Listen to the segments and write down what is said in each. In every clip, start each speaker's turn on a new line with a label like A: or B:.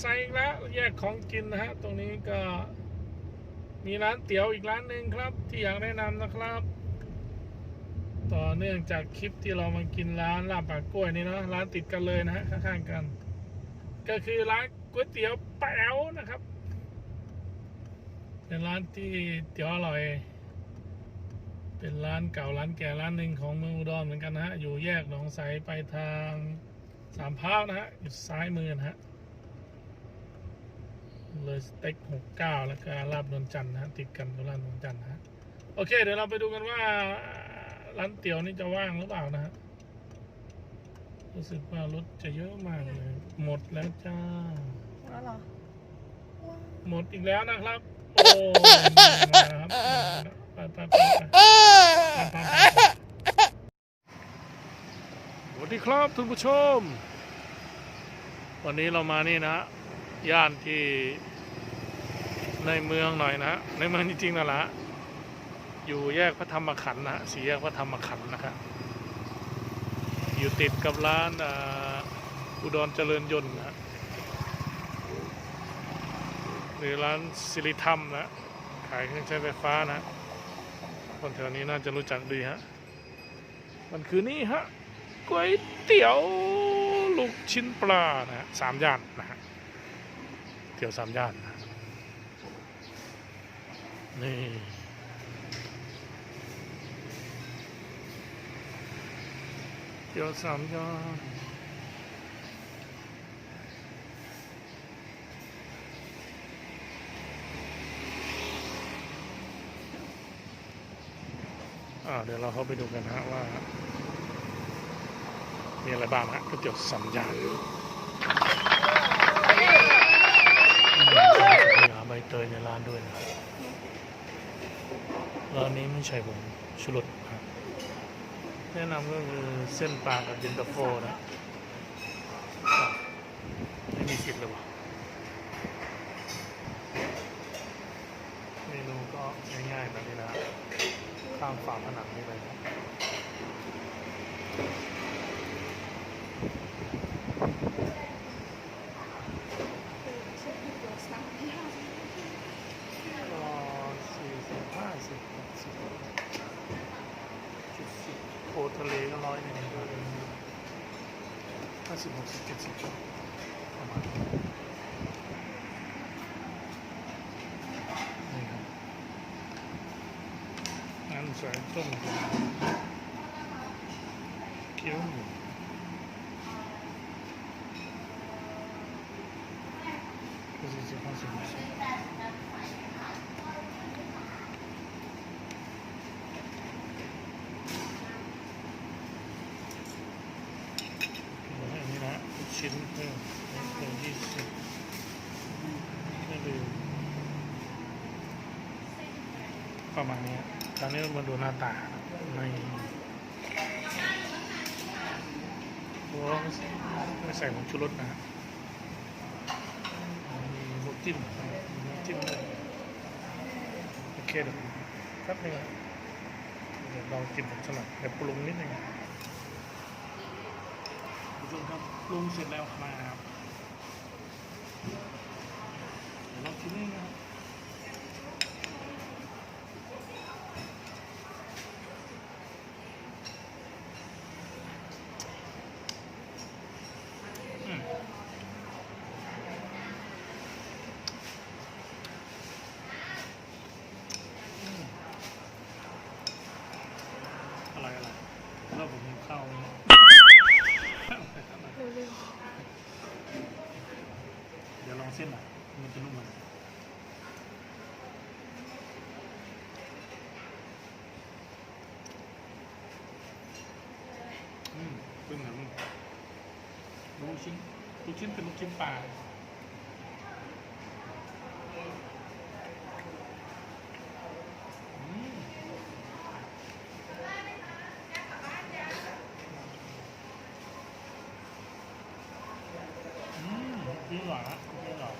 A: ใสอีกแล้ว แยกของกินนะฮะ ตรงนี้ก็มีร้านเตี๋ยวอีกร้านหนึ่งครับ ที่อยากแนะนำนะครับ ต่อเนื่องจากคลิปที่เรามากินร้านลาบปากกล้วยนี่เนาะร้านติดกันเลยนะฮะข้างๆกัน ก็คือร้านก๋วยเตี๋ยวแป๋วนะครับเป็นร้านที่เตี๋ยวอร่อย เป็นร้านเก่าร้านแก่ร้านหนึ่งของเมืองอุดรเหมือนกันนะฮะอยู่แยกหนองไสไปทางสามพร้าวนะฮะอยู่ซ้ายมือนะฮะ เลยสเต็กหกเก้าแล้วก็ลาบนวลจันทร์นะฮะติดกันกับร้านนวลจันทร์นะฮะโอเค เดี๋ยวเราไปดูกันว่าร้านเตี๋ยวนี่จะว่างหรือเปล่านะฮะรู้สึกว่ารถจะเยอะมากเลย หมดแล้วจ้า
B: แล้วเหรอ
A: หมดอีกแล้วนะครับ โอ้มาครับไปไปไปไปสวัสดีครับทุกผู้ชม วันนี้เรามานี่นะ ย่านที่ในเมืองหน่อยนะในเมืองจริงๆนั่นแหละอยู่แยกพระธรรมขันธ์นะสี่แยกพระธรรมขันธ์นะครับอยู่ติดกับร้านอุดรเจริญยนต์นะหรือร้านสิริธรรมนะขายเครื่องใช้ไฟฟ้านะคนแถวนี้น่าจะรู้จักดีฮะมันคือนี่ฮะก๋วยเตี๋ยวลูกชิ้นปลานะฮะสามย่านนะฮะ ตี๋ยวสามย่านนี่เตี๋ยวสามย่านอ่าเดี๋ยวเราเข้าไปดูกันฮะว่า มีอะไรบ้างฮะก๋วยเตี๋ยวสามย่านอืมมีหาใบเตยใน ร้านด้วยนะร้านนี้ไม่ใช่ผมชุรสฮะแนะนำก็คือเส้นปลากับเย็นตาโฟนะอะไม่มีสิทธิ์เลยวะเมนูก็ง่ายๆแบบนี้นะข้ามฝาผนังนี่ไปครับก็สี่สิบห้าสิบหกสิบเจ็ดสิบโคทะเลก็ร้อยหนึ่งครับ ห้าสิบหกสิบเจ็ดสิบประมาณนี้นี่ครับ น้ำใส่ต้มเกี๊ยวหมูก็สี่สิบห้าสิบหกสิบอันนี้นะลูก ชิ้นเพิ่มเพิ่มยี่สิบไม่ลืมประมาณนี้ตอนนี้มาดูหน้าตาในตัวไม่ใส่ผงชูรสนะมีหมูจิ้มมีน้ำจิ้มด้วยโอเคเดี๋ยวแป๊บนึงเดี๋ยวลองกินผมสลัดเดี๋ยวปรุงนิดนึง ชมครับปรุงเสร็จแล้วครับเดี๋ยวเราชิมนี่นะครับ อืมอืมอะไรอะไรแล้วผมมีข้าวเนี่ยเดี๋ยวลองเส้นหน่อยมันจะนุ่มไหมอืมเป็นไงมึงลูก ชิ้นลูกชิ้นเป็นลูกชิ้นปลาอืมอืมกินอร่อยนะกินอร่อย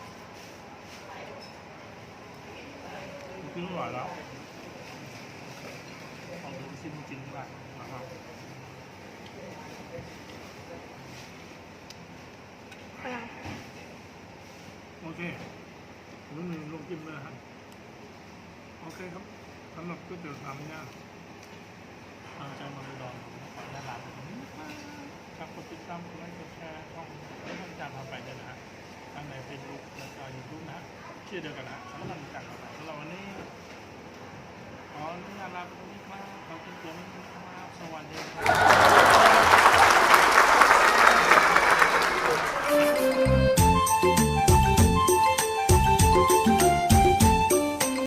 A: กินอร่อยแล้วลองดูชิมจริงๆได้นะครับ
B: อะไร
A: มันมีลง จิ้มเลยครับโอเคครับสำหรับก๋วยเตี๋ยวสามย่านทางใจมาดูดอนขออนุญาตลาไปตรงนะครับครับกดติดตามกดไลค์กดแชร์ช่องเรื่องการทำไปด้วยนะฮะทั้งในเฟซบุ๊กและก็ยูทูบนะฮะชื่อเดียวกันนะสำหรับการทำไปสำหรับวันนี้ขออนุญาตลาไปตรงนี้ครับขอบคุณตัวนี้ครับสวัสดีครับ